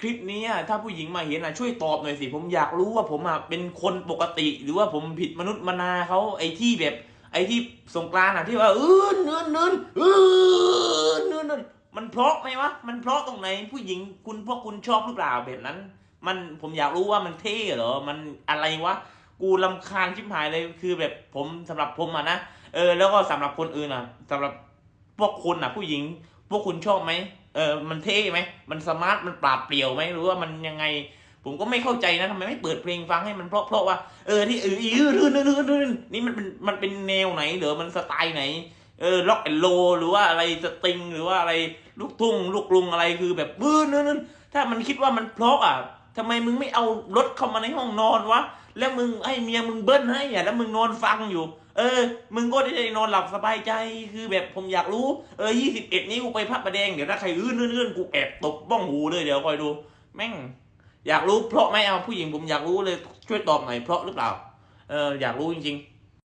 คลิปนี้ถ้าผู้หญิงมาเห็นอะช่วยตอบหน่อยสิ ผมอยากรู้ว่าผมอะเป็นคนปกติ หรือว่าผมผิดมนุษย์มนาเขาไอ้ที่แบบ ไอ้ที่สงกรานต์อะที่ว่าเออเนินเนินเออเนินเนินมันเพราะไหมวะมันเพราะตรงไหนผู้หญิงคุณพวกคุณชอบหรือเปล่าแบบนั้น มันผมอยากรู้ว่ามันเท่เหรอมันอะไรวะกูลำคาญชิบหายเลยคือแบบผมสำหรับผมอะนะเออแล้วก็สำหรับคนอื่นอะสำหรับพวกคุณอะ ผู้หญิง พวกคุณชอบไหมเออมันเท่ไหมมันสมาร์ทมันปราดเปรียวไหมหรือว่ามันยังไง ผมก็ไม่เข้าใจนะทำไมไม่เปิดเพลงฟังให้มันเพราะเพราะว่าเออที่เอออีรื่นรื่นรื่นรื่นนี่มันเป็นมันเป็นแนวไหนหรือมันสไตล์ไหนเออล็อกแอนโลหรือว่าอะไรสตริงหรือว่าอะไรลูกทุ่งลูกกรุงอะไรคือแบบบื้อนั่นถ้ามันคิดว่ามันเพราะอะทำไมมึงไม่เอารถเข้ามาในห้องนอนวะแล้วมึงให้เมียมึงเบิ้ลให้อะแล้วมึงนอนฟังอยู่ เออ มึงก็ได้นอนหลับสบายใจ คือแบบผมอยากรู้ เออยี่สิบเอ็ดนี้กูไปพระประแดง เดี๋ยวถ้าใครอื้นอื้นกูแอบตบบ้องหูเลยเดี๋ยวคอยดู แม่ง อยากรู้เพราะไหมเอาผู้หญิงผมอยากรู้เลยช่วยตอบหน่อยเพราะหรือเปล่า เอออยากรู้จริง ๆ